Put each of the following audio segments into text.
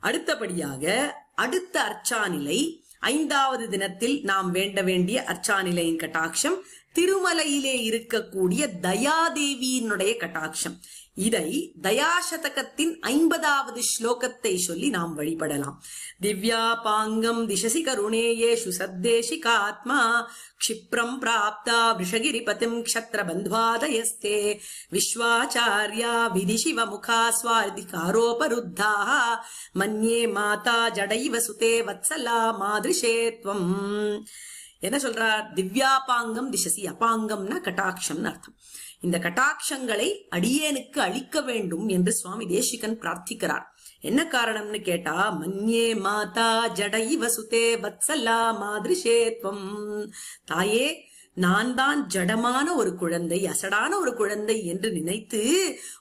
அடுத்தபடியாக அடுத்த அர்ச்சாநிலை ஐந்தாவது தினத்தில் நாம் வேண்ட வேண்டிய அர்ச்சாநிலையின் கட்டாட்சம் திருமலையிலே இருக்கக்கூடிய தயாதேவியினுடைய கட்டாட்சம். இதை தயாசதகத்தின் ஐம்பதாவது ஸ்லோகத்தை சொல்லி நாம் வழிபடலாம். திவ்யா பாங்கம் திசசி கருணேயேஷு சத்தேஷிகாத்மா க்ஷிப்ரம் பிராப்தா விஷகிரிபதிம் க்ஷத்ரபந்த்வாதயஸ்தே விஸ்வாச்சாரியா விதிசிவ முகா ஸ்வாதிகாரோபருத்தாக மன்யே மாதா ஜடைவ சுதே வத்சலா மாதிருஷே என்ன சொல்றா? திவ்யாபாங்கம் திசசி அபாங்கம்னா கட்டாட்சம்னு அர்த்தம். இந்த கட்டாட்சங்களை அடியேனுக்கு அளிக்க வேண்டும் என்று சுவாமி தேசிகன் பிரார்த்திக்கிறார். என்ன காரணம்னு கேட்டா மன்யே மாதா ஜடைவ சுதே வத்சலா மாதிரிஷேத்வம் தாயே நான் தான் ஜடமான ஒரு குழந்தை அசடான ஒரு குழந்தை என்று நினைத்து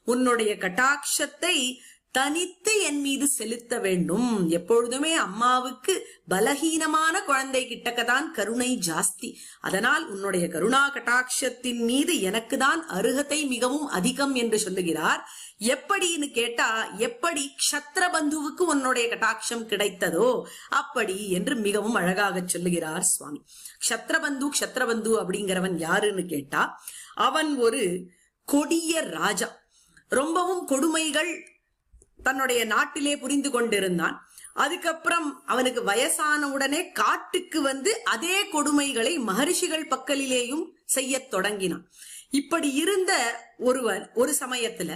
உன்னுடைய கட்டாட்சத்தை தனித்து என் மீது செலுத்த வேண்டும். எப்பொழுதுமே அம்மாவுக்கு பலகீனமான குழந்தை கிட்டக்கதான் கருணை ஜாஸ்தி. அதனால் உன்னுடைய கருணா கட்டாட்சத்தின் மீது எனக்கு தான் அருகத்தை மிகவும் அதிகம் என்று சொல்லுகிறார். எப்படின்னு கேட்டா எப்படி க்ஷத்ரபந்துவுக்கு உன்னுடைய கட்டாட்சம் கிடைத்ததோ அப்படி என்று மிகவும் அழகாக சொல்லுகிறார் சுவாமி. க்ஷத்ரபந்து க்ஷத்ரபந்து அப்படிங்கிறவன் யாருன்னு கேட்டா அவன் ஒரு கொடிய ராஜா. ரொம்பவும் கொடுமைகள் தன்னுடைய நாட்டிலே புரிந்து கொண்டிருந்தான். அதுக்கப்புறம் அவனுக்கு வயசான உடனே காட்டுக்கு வந்து அதே கொடுமைகளை மகரிஷிகள் பக்கலிலேயும் செய்யத் தொடங்கினான். இப்படி இருந்த ஒருவர் ஒரு சமயத்துல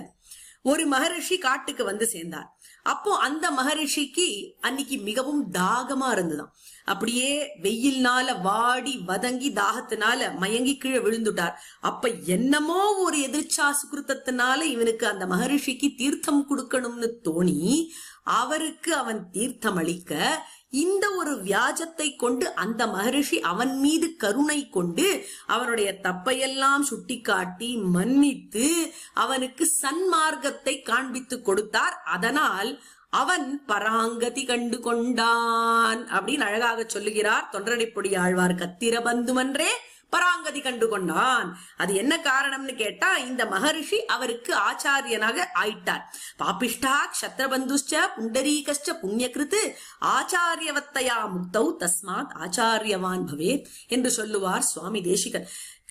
ஒரு மகரிஷி காட்டுக்கு வந்து சேர்ந்தார். அப்போ அந்த மகரிஷிக்கு அன்னைக்கு மிகவும் தாகமா இருந்துதான் அப்படியே வெயில்னால வாடி வதங்கி தாகத்தினால மயங்கி கீழே விழுந்துட்டார். அப்ப என்னமோ ஒரு எதிர்ச்சா சுகிருத்தத்தினால இவனுக்கு அந்த மகரிஷிக்கு தீர்த்தம் கொடுக்கணும்னு தோணி அவருக்கு அவன் தீர்த்தம் அளிக்க இந்த ஒரு வியாஜத்தை கொண்டு அந்த மகரிஷி அவன் மீது கருணை கொண்டு அவனுடைய தப்பையெல்லாம் சுட்டிக்காட்டி மன்னித்து அவனுக்கு சன்மார்க்கத்தை காண்பித்து கொடுத்தார். அதனால் அவன் பராங்கதி கண்டு கொண்டான் அப்படின்னு அழகாக சொல்லுகிறார். தொண்டரடிப்பொடி ஆழ்வார் கத்திர பந்துமன்றே பராங்கதி கண்டு கொண்டான் அது என்ன காரணம்னு கேட்டா இந்த மகரிஷி அவருக்கு ஆச்சாரியனாக ஆயிட்டார். பாபிஷ்டா க்ஷத்ரபந்துஷ்ச புண்டரீகஷ்ட புண்ணியகிருத்து ஆச்சாரியவத்தையா முக்தௌ தஸ்மாத் ஆச்சாரியவான் பவேத் என்று சொல்லுவார் சுவாமி தேசிகன்.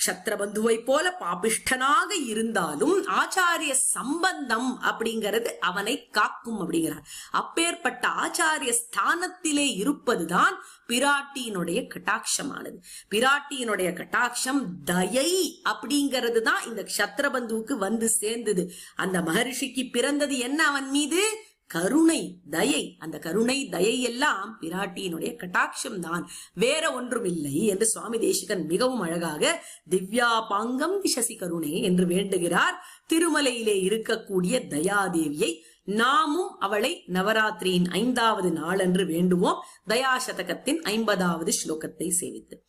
க்ஷத்ரபந்துவை போல பாபிஷ்டனாக இருந்தாலும் ஆச்சாரிய சம்பந்தம் அப்படிங்கிறது அவனை காக்கும் அப்படிங்கிறார். அப்பேற்பட்ட ஆச்சாரிய ஸ்தானத்திலே இருப்பதுதான் பிராட்டியினுடைய கட்டாட்சமானது. பிராட்டியினுடைய கட்டாட்சம் தயை அப்படிங்கிறது தான் இந்த க்ஷத்ரபந்துவுக்கு வந்து சேர்ந்தது. அந்த மகரிஷிக்கு பிறந்தது என்ன அவன் மீது? கருணை தயை. அந்த கருணை தயை எல்லாம் பிராட்டியினுடைய கட்டாட்சம் தான். வேற ஒன்றும் இல்லை என்று சுவாமி தேசிகன் மிகவும் அழகாக திவ்யா பாங்கம் விசசி கருணை என்று வேண்டுகிறார். திருமலையிலே இருக்கக்கூடிய தயாதேவியை நாமும் அவளை நவராத்திரியின் ஐந்தாவது நாளன்று வேண்டுவோம். தயாசதகத்தின் ஐம்பதாவது ஸ்லோகத்தை சேவித்து.